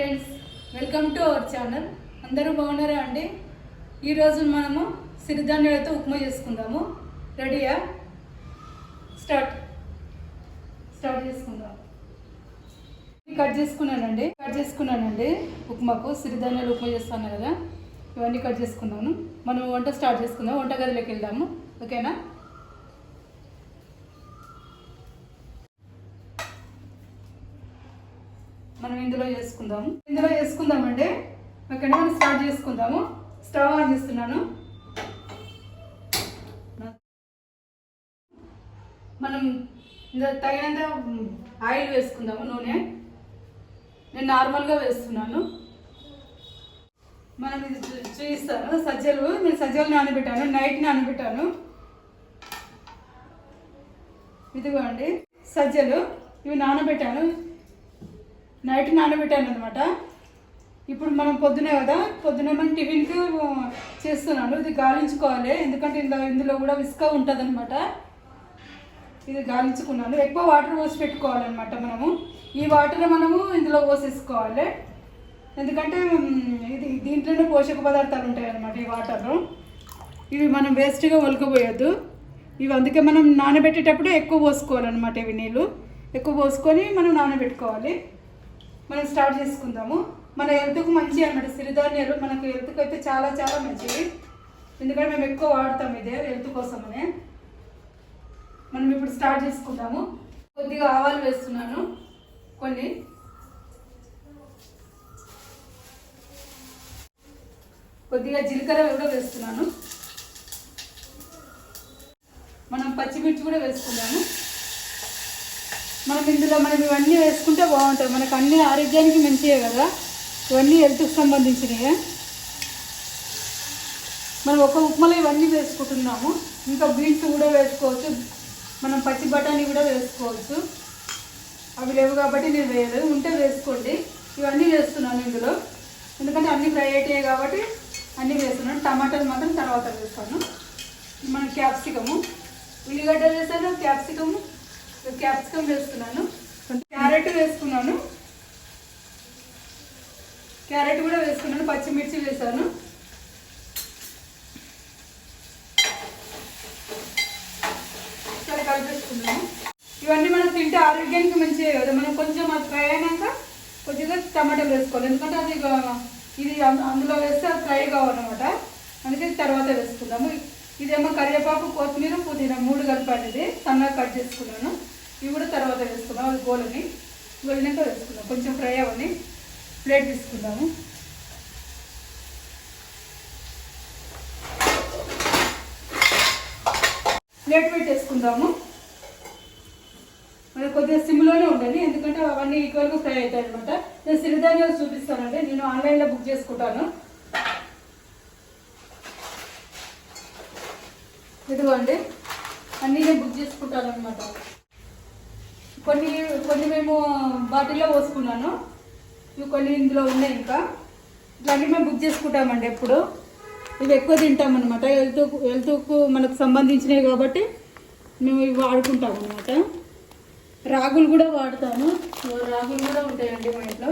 Friends welcome to our channel అందరూ బాగున్నారా అండి? ఈరోజు మనము సిరిధాన్యాలతో ఉప్మా చేసుకుందాము. రెడీయా స్టార్ట్ స్టార్ట్ చేసుకుందాం. కట్ చేసుకున్నానండి. కట్ చేసుకున్నానండి ఉప్మాకు. సిరిధాన్యాలు ఉప్మా చేస్తాను కదా. ఇవన్నీ కట్ చేసుకున్నాను. మనం వంట స్టార్ట్ చేసుకుందాం. వంటగదిలోకి వెళ్దాము. ఓకేనా? ఇందులో ఇందులో వేసుకుందామండి. ఓకేనా? మనం స్టార్ట్ చేసుకుందాము. స్టవ్ ఆన్ చేస్తున్నాను. మనం తగినంత ఆయిల్ వేసుకుందాము నూనె. నేను నార్మల్గా వేస్తున్నాను. మనం ఇది చూపిస్తాను. సజ్జలు. నేను సజ్జలు నానబెట్టాను. నైట్ నానబెట్టాను. ఇదిగోండి. సజ్జలు. ఇవి నానబెట్టాను. నైట్ నానబెట్టాను అనమాట ఇప్పుడు మనం పొద్దునే కదా పొద్దునే మనం టిఫిన్కి చేస్తున్నాను. ఇది గాలించుకోవాలి. ఎందుకంటే ఇందులో ఇందులో కూడా విసుక ఉంటుంది అనమాట ఇది గాలించుకున్నాను. ఎక్కువ వాటర్ పోసి పెట్టుకోవాలన్నమాట మనము. ఈ వాటర్ మనము ఇందులో పోసేసుకోవాలి. ఎందుకంటే ఇది దీంట్లోనే పోషక పదార్థాలు ఉంటాయి అన్నమాట ఈ వాటర్లో. ఇవి మనం వేస్ట్గా ఒలకపోయొద్దు ఇవి అందుకే మనం నానబెట్టేటప్పుడు ఎక్కువ పోసుకోవాలన్నమాట ఇవి నీళ్ళు. ఎక్కువ పోసుకొని మనం నానబెట్టుకోవాలి. మనం స్టార్ట్ చేసుకుందాము. మన హెల్త్కు మంచి అన్నమాట. సిరిధాన్యాలు మనకు హెల్త్కి అయితే చాలా చాలా మంచిది. ఎందుకంటే మేము ఎక్కువ వాడతాం ఇదే హెల్త్ కోసమనే. మనం ఇప్పుడు స్టార్ట్ చేసుకుందాము. కొద్దిగా ఆవాలు వేస్తున్నాను. కొన్ని. కొద్దిగా జీలకర్ర కూడా వేస్తున్నాను. మనం పచ్చిమిర్చి కూడా వేసుకుందాము. మనం ఇందులో మనం ఇవన్నీ వేసుకుంటే బాగుంటుంది. మనకు అన్ని ఆరోగ్యానికి మంచివే కదా. ఇవన్నీ హెల్త్కి సంబంధించినవి మనం ఒక ఉప్మాలో ఇవన్నీ వేసుకుంటున్నాము. ఇంకా బీన్స్ కూడా వేసుకోవచ్చు. మనం పచ్చి బఠానీ కూడా వేసుకోవచ్చు. అవి లేవు కాబట్టి నేను వేయలేదు. ఉంటే వేసుకోండి. ఇవన్నీ వేస్తున్నాను ఇందులో. ఎందుకంటే అన్ని ఫ్రై అవుతాయి కాబట్టి అన్నీ వేస్తున్నాను. టమాటాలు మాత్రం తర్వాత వేస్తాను. మన క్యాప్సికము. ఉల్లిగడ్డ వేసాను. క్యాప్సికము. క్యాప్సికమ్ వేసుకున్నాను. క్యారెట్ వేసుకున్నాను. క్యారెట్ కూడా వేసుకున్నాను పచ్చిమిర్చి వేసాను సరే కలిపేసుకున్నాము ఇవన్నీ మనం తింటే ఆరోగ్యానికి మంచిదే కదా. మనం కొంచెం అది ఫ్రై అయినాక కొద్దిగా టమాటాలు వేసుకోవాలి. ఎందుకంటే అది ఇక ఇది అందులో వేస్తే అది ఫ్రై కావాలన్నమాట అందుకే తర్వాత వేసుకుందాము. ఇదేమో కరివేపాకు కొత్తిమీర పుదీనా మూడు కలిపి అనేది సన్నగా కట్ చేసుకున్నాను. ఇవి కూడా తర్వాత వేసుకుందాం. అది గోలని గోలినాక వేసుకుందాం. కొంచెం ఫ్రై అవ్వని ప్లేట్ తీసుకుందాము. ప్లేట్ పెట్టేసుకుందాము మరి కొద్దిగా సిమ్లోనే ఉండాలి ఎందుకంటే అవన్నీ ఈక్వల్గా ఫ్రై అవుతాయి అనమాట నేను సిరిధాన్యాలు చూపిస్తానండి. నేను ఆన్లైన్లో బుక్ చేసుకుంటాను. ఇదిగోండి. అన్నీ నేను బుక్ చేసుకుంటాను అనమాట కొన్ని కొన్ని మేము బాటిల్లో పోసుకున్నాను. ఇవి కొన్ని ఇందులో ఉన్నాయి ఇంకా. ఇవన్నీ మేము బుక్ చేసుకుంటామండి ఎప్పుడు. ఇవి ఎక్కువ తింటాం అనమాట హెల్త్ హెల్త్కు మనకు సంబంధించినవి కాబట్టి మేము ఇవి వాడుకుంటాం అనమాట రాగులు కూడా వాడతాను. రాగులు కూడా ఉంటాయండి మా ఇంట్లో.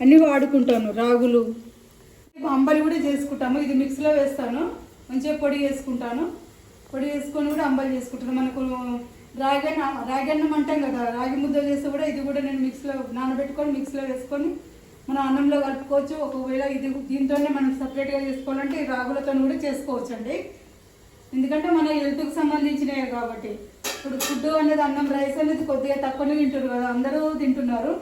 అన్నీ వాడుకుంటాను రాగులు. అంబలి కూడా చేసుకుంటాము. ఇది మిక్సీలో వేస్తాను. మంచిగా పొడి చేసుకుంటాను. పొడి చేసుకొని కూడా అంబలి చేసుకుంటాను. మనకు రాగి అన్నం రాగి అన్నం అంటాం కదా రాగి ముద్ద చేస్తే కూడా ఇది కూడా నేను మిక్స్లో నానబెట్టుకొని మిక్స్లో వేసుకొని మనం అన్నంలో కలుపుకోవచ్చు. ఒకవేళ ఇది దీంతోనే మనం సపరేట్గా చేసుకోవాలంటే ఈ రాగులతో కూడా చేసుకోవచ్చు అండి ఎందుకంటే మన హెల్త్కి సంబంధించినవి కాబట్టి. ఇప్పుడు ఫుడ్ అనేది అన్నం రైస్ అనేది కొద్దిగా తక్కువనే తింటారు కదా అందరూ తింటున్నారు.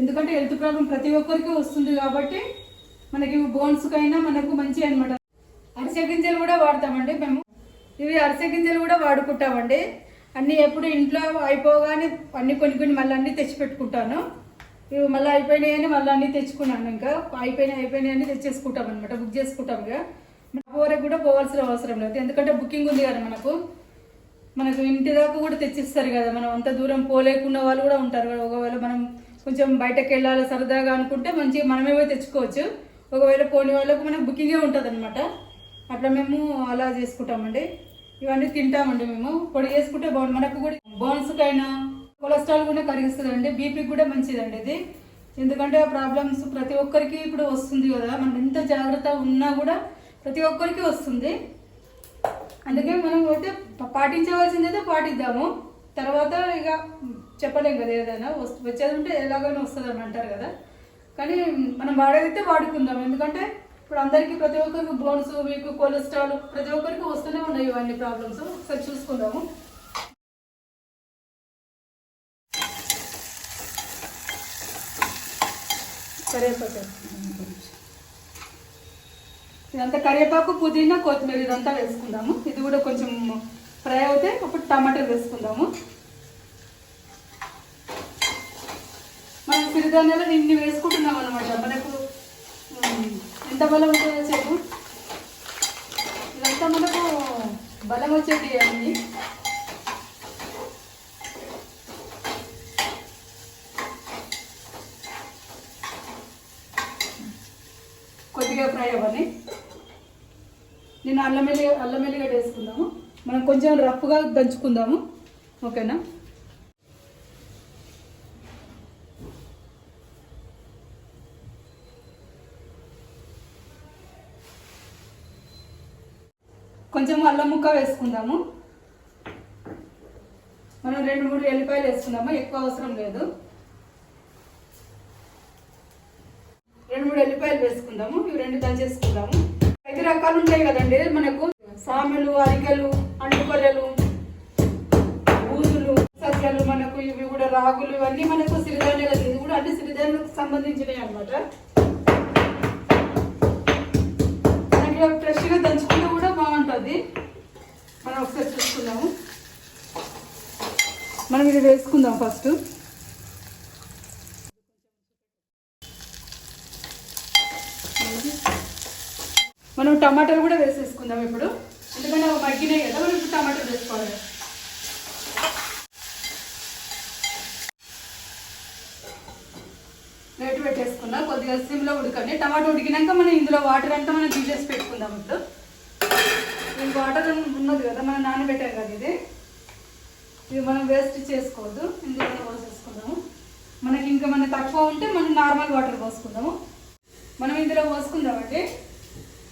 ఎందుకంటే హెల్త్ ప్రాబ్లం ప్రతి ఒక్కరికి వస్తుంది కాబట్టి మనకి బోన్స్కైనా మనకు మంచి అనమాట అరిసె గింజలు కూడా వాడతామండి మేము. ఇవి అరిసె గింజలు కూడా వాడుకుంటామండి. అన్నీ ఎప్పుడు ఇంట్లో అయిపోగానే అన్ని కొన్ని కొన్ని మళ్ళీ అన్నీ తెచ్చి పెట్టుకుంటాను ఇవి మళ్ళీ అయిపోయినాయని మళ్ళీ అన్నీ తెచ్చుకున్నాను ఇంకా. అయిపోయినాయి అయిపోయినాయని తెచ్చేసుకుంటాం అనమాట బుక్ చేసుకుంటాం ఇక. ఊరకు కూడా పోవాల్సిన అవసరం లేదు. ఎందుకంటే బుకింగ్ ఉంది కదా మనకు. మనకు ఇంటి దాకా కూడా తెచ్చిస్తారు కదా. మనం అంత దూరం పోలేకున్న వాళ్ళు కూడా ఉంటారు కదా. ఒకవేళ మనం కొంచెం బయటకు వెళ్ళాలి సరదాగా అనుకుంటే మంచిగా మనమే పోయి తెచ్చుకోవచ్చు. ఒకవేళ పోని వాళ్ళకు మనకు బుకింగే ఉంటుంది అనమాట అట్లా మేము అలా చేసుకుంటామండి. ఇవన్నీ తింటామండి మేము. పొడి చేసుకుంటే బాగుంది మనకు కూడా బోన్స్కైనా కొలెస్ట్రాల్ కూడా కరిగిస్తుందండి. బీపీకి కూడా మంచిదండి ఇది. ఎందుకంటే ఆ ప్రాబ్లమ్స్ ప్రతి ఒక్కరికి ఇప్పుడు వస్తుంది కదా. మనం ఎంత జాగ్రత్త ఉన్నా కూడా ప్రతి ఒక్కరికి వస్తుంది. అందుకే మనం అయితే పాటించవలసింది అయితే పాటిద్దాము. తర్వాత ఇక చెప్పలేం కదా ఏదైనా. వస్తు వచ్చేది ఉంటే ఎలాగైనా వస్తుంది అని అంటారు కదా. కానీ మనం వాడేదైతే వాడుకుందాం. ఎందుకంటే ఇప్పుడు అందరికీ ప్రతి ఒక్కరికి బోన్స్ మీకు కొలెస్ట్రాల్ ప్రతి ఒక్కరికి వస్తూనే ఉన్నాయి ఇవన్నీ ప్రాబ్లమ్స్. ఒకసారి చూసుకుందాము. కరివేపాకు. ఇదంతా కరివేపాకు పుదీనా కొత్తిమీర ఇదంతా వేసుకుందాము. ఇది కూడా కొంచెం ఫ్రై అవుతే అప్పుడు టమాటాలు వేసుకుందాము. మనం సిరిధాన్యాలు ఇన్ని వేసుకుంటున్నాం అనమాట మనకు ఎంత బలం ఉంటుందో చెప్పు. ఇదంతా మనకు బలం వచ్చేది అండి కొద్దిగా ఫ్రై అవ్వాలి. నేను అల్లం వెల్లి అల్లం వెల్లిగడ్డ వేసుకుందాము. మనం కొంచెం రఫ్గా దంచుకుందాము. ఓకేనా? కొంచెం అల్లం ముక్క వేసుకుందాము. మనం రెండు మూడు ఎల్లిపాయలు వేసుకుందాము? ఎక్కువ అవసరం లేదు. రెండు మూడు ఎల్లిపాయలు వేసుకుందాము. ఇవి రెండు దంచేసుకుందాము. ఐదు రకాలు ఉంటాయి కదండి. మనకు సామెలు అరికెలు అంటుకొర్రెలు బూజులు సజ్జలు మనకు ఇవి కూడా రాగులు ఇవన్నీ మనకు సిరిధాన్యాలు ఇది కూడా అన్ని సిరిధాన్యాలకు సంబంధించినవి అనమాట మనకి ఫ్రెష్గా దంచుకుంటే కూడా బాగుంటుంది మనం వేసుకున్నాము మనం ఇది వేసుకుందాం ఫస్ట్. మనం టమాటాలు కూడా వేసేసుకుందాం ఇప్పుడు. ఎందుకంటే అవి మగ్గినాయి కదా మనం ఇప్పుడు టమాటాలు వేసుకోవాలి. రేటు పెట్టేసుకుందాం కొద్దిగా సిమ్లో ఉడకండి. టమాటా ఉడికినాక మనం ఇందులో వాటర్ అంతా మనం తీసేసి పెట్టుకుందాం ఇప్పుడు. ఇంకో వాటర్ ఉన్నది కదా మనం నానబెట్టాం కదా ఇది. ఇది మనం వేస్ట్ చేసుకోవద్దు ఇందులో పోసేసుకుందాము. మనకి ఇంకా మన తక్కువ ఉంటే మనం నార్మల్ వాటర్ పోసుకుందాము. మనం ఇందులో పోసుకుందామండి.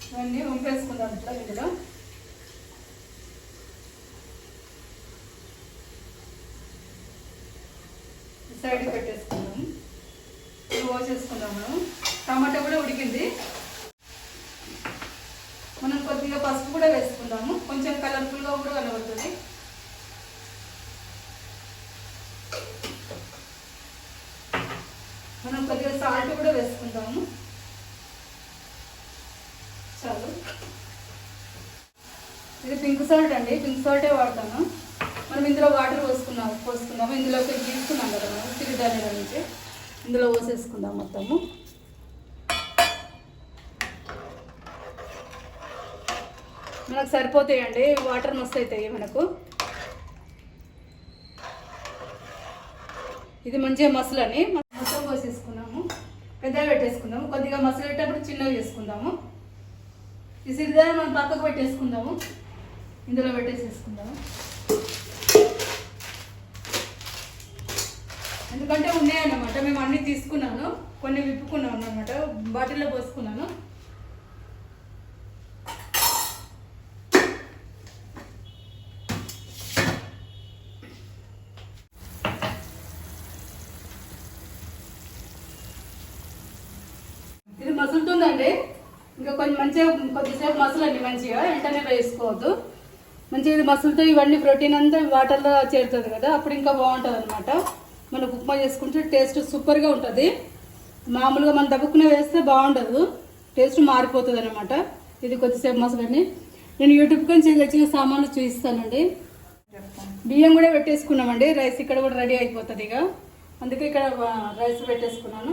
ఇవన్నీ వంపేసుకుందాం ఇట్లా ఇందులో. సైడ్ పెట్టేసుకుందాము. పోసేసుకుందాం మనం. టమాటా కూడా ఉడికింది మనం కొద్దిగా పసుపు కూడా కొంచెం కలర్ఫుల్గా కూడా కనబడుతుంది. మనం కొద్దిగా సాల్ట్ కూడా వేసుకుందాము చాలు. ఇది పింక్ సాల్ట్ అండి. పింక్ సాల్టే వాడతాను మనం ఇందులో వాటర్ పోసుకున్నాము పోసుకుందాము ఇందులోకి తీసుకున్నాం కదా మనం సిరిధాన్యాల నుంచి. ఇందులో పోసేసుకుందాం మొత్తము. మనకు సరిపోతాయండి. వాటర్ మస్తు అవుతాయి మనకు. ఇది మంచిగా మసలని. మొత్తం పోసేసుకున్నాము పెద్దగా పెట్టేసుకుందాము. కొద్దిగా మసలేటప్పుడు చిన్నగా చేసుకుందాము. ఈ సిరిదాన్ని మనం పక్కకు పెట్టేసుకుందాము. ఇందులో పెట్టేసేసుకుందాము. ఎందుకంటే ఉన్నాయన్నమాట. మేము అన్ని తీసుకున్నాను. కొన్ని విప్పుకున్నాం అన్నమాట. బాటిల్లో పోసుకున్నాను ఇది మసులుతుందండి ఇంకా కొంచెం మంచిగా కొద్దిసేపు మసలండి మంచిగా వెంటనే వేసుకోవద్దు. మంచిగా ఇది మసులుతో ఇవన్నీ ప్రోటీన్ అంతా వాటర్లో చేరుతుంది కదా అప్పుడు ఇంకా బాగుంటుంది అనమాట మనకు ఉప్మా చేసుకుంటే టేస్ట్ సూపర్గా ఉంటుంది. మామూలుగా మనం దబ్బుకునే వేస్తే బాగుండదు. టేస్ట్ మారిపోతుంది అనమాట ఇది కొద్దిసేపు మసలండి నేను యూట్యూబ్ నుంచి తెచ్చిన సామాన్లు చూపిస్తానండి. బియ్యం కూడా పెట్టేసుకున్నామండి. రైస్ ఇక్కడ కూడా రెడీ అయిపోతుంది ఇక. అందుకే ఇక్కడ రైస్ పెట్టేసుకున్నాను.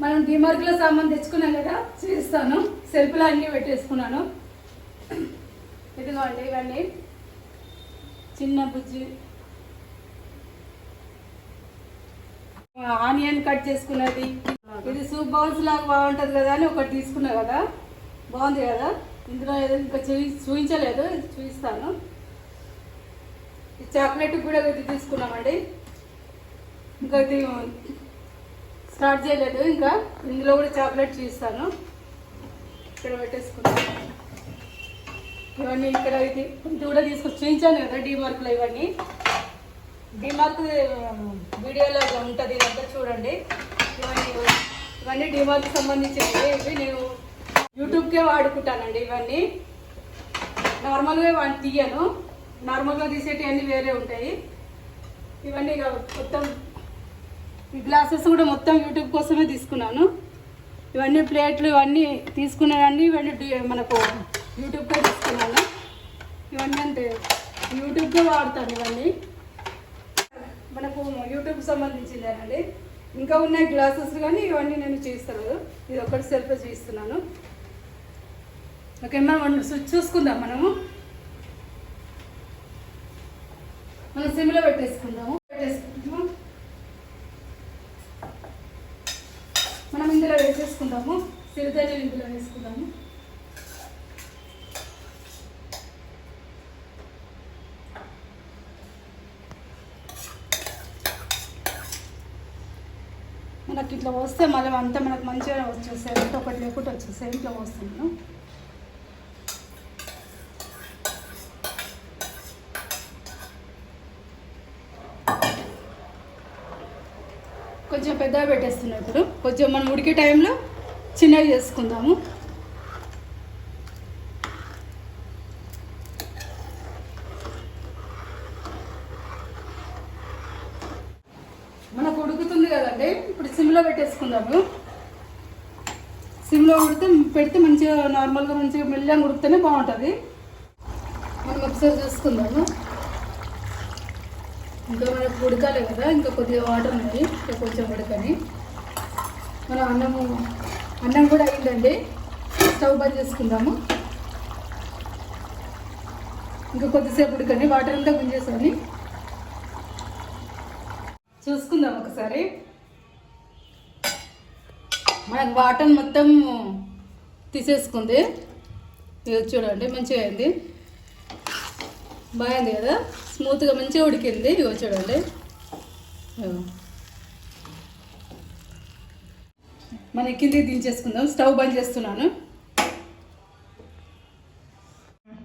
మనం డిమార్క్లో సామాన్ తెచ్చుకున్నాం కదా చూపిస్తాను. సెల్ఫ్లో అన్నీ పెట్టేసుకున్నాను. ఇదిగోండి ఇవన్నీ. చిన్న బుజ్జి. ఆనియన్ కట్ చేసుకున్నది. ఇది సూప్ బౌల్స్ లాగా బాగుంటుంది కదా అని ఒకటి తీసుకున్నా కదా. బాగుంది కదా? ఇందులో ఏదో ఇంకా చూపి చూపించలేదు. ఇది చూపిస్తాను. ఈ చాక్లెట్ కూడా ఇది తీసుకున్నామండి. ఇంకా స్టార్ట్ చేయలేదు. ఇంకా ఇందులో కూడా చాక్లెట్ చూస్తాను ఇక్కడ పెట్టేసుకున్నాను ఇవన్నీ ఇక్కడ ఇది ఇది కూడా తీసుకొచ్చి చూపించాను కదా డీమార్క్లో ఇవన్నీ. డిమార్క్ వీడియోలో ఉంటుంది ఇదంతా చూడండి. ఇవన్నీ ఇవన్నీ డిమార్క్ సంబంధించినవి. ఇవి నేను యూట్యూబ్కే వాడుకుంటానండి ఇవన్నీ. నార్మల్గా వాడిని తీయను. నార్మల్గా తీసేటివి అన్నీ వేరే ఉంటాయి. ఇవన్నీ మొత్తం ఈ గ్లాసెస్ కూడా మొత్తం యూట్యూబ్ కోసమే తీసుకున్నాను. ఇవన్నీ ప్లేట్లు ఇవన్నీ తీసుకునేవన్నీ ఇవన్నీ మనకు యూట్యూబ్కే తీసుకున్నాను. ఇవన్నీ అంటే యూట్యూబ్కే వాడతాను ఇవన్నీ. మనకు యూట్యూబ్ సంబంధించిందేనండి. ఇంకా ఉన్నాయి గ్లాసెస్ కానీ ఇవన్నీ నేను చేస్తాను. ఇది ఒకటి సెల్ఫ్ చేస్తున్నాను. ఓకే మనం స్విచ్ చూసుకుందాం మనము. మనం సిమ్లో పెట్టేసుకుందాము మనం ఇందులో వేసేసుకుందాము ధనియాల ఇందులో వేసుకుందాము. మనకి ఇట్లా వస్తే మళ్ళీ అంతా మనకు మంచిగా వచ్చేసాయి అంటే ఒకటి లేకుండా వచ్చేసాయి ఇంట్లో వస్తున్నాను కొంచెం పెద్దగా పెట్టేస్తున్నాం ఇప్పుడు. కొంచెం మనం ఉడికే టైంలో చిన్నగా చేసుకుందాము. మనకు ఉడుకుతుంది కదండి ఇప్పుడు సిమ్లో పెట్టేసుకుందాము. సిమ్లో ఉడితే పెడితే మంచిగా నార్మల్గా మంచిగా మెల్లగా ఉడికితేనే బాగుంటుంది. మనం ఒకసారి చూసుకుందాము. ఇంకా మనకు ఉడకాలి కదా ఇంకా కొద్దిగా వాటర్ ఉన్నాయి ఇంకా కొంచెం ఉడకని. మనం అన్నము అన్నం కూడా అయిందండి స్టవ్ బంద్ చేసుకుందాము. ఇంకా కొద్దిసేపు ఉడకండి. వాటర్ అంతా గుంజేసుకొని చూసుకుందాం ఒకసారి. మనకు వాటర్ మొత్తం తీసేసుకుంది. ఇది చూడండి మంచిగా అయింది. బాగుంది కదా? స్మూత్గా మంచిగా ఉడికింది. ఇవి చూడండి. మనం కిందికి దించేసుకుందాం. స్టవ్ బంద్ చేస్తున్నాను.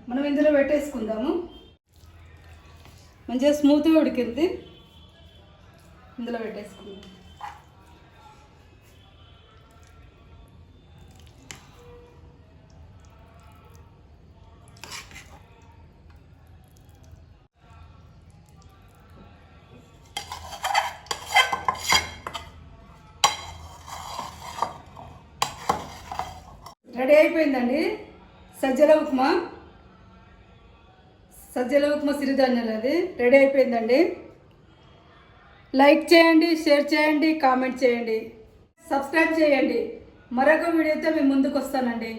మనం ఇందులో పెట్టేసుకుందాము. మంచిగా స్మూత్గా ఉడికింది. ఇందులో పెట్టేసుకుందాం. రెడీ అయిపోయిందండి. సజ్జల ఉప్మా. సజ్జల ఉప్మా సిరిధాన్యాలు అది. రెడీ అయిపోయిందండి. లైక్ చేయండి షేర్ చేయండి కామెంట్ చేయండి. సబ్స్క్రైబ్ చేయండి. మరొక వీడియోతో మేము ముందుకు వస్తానండి.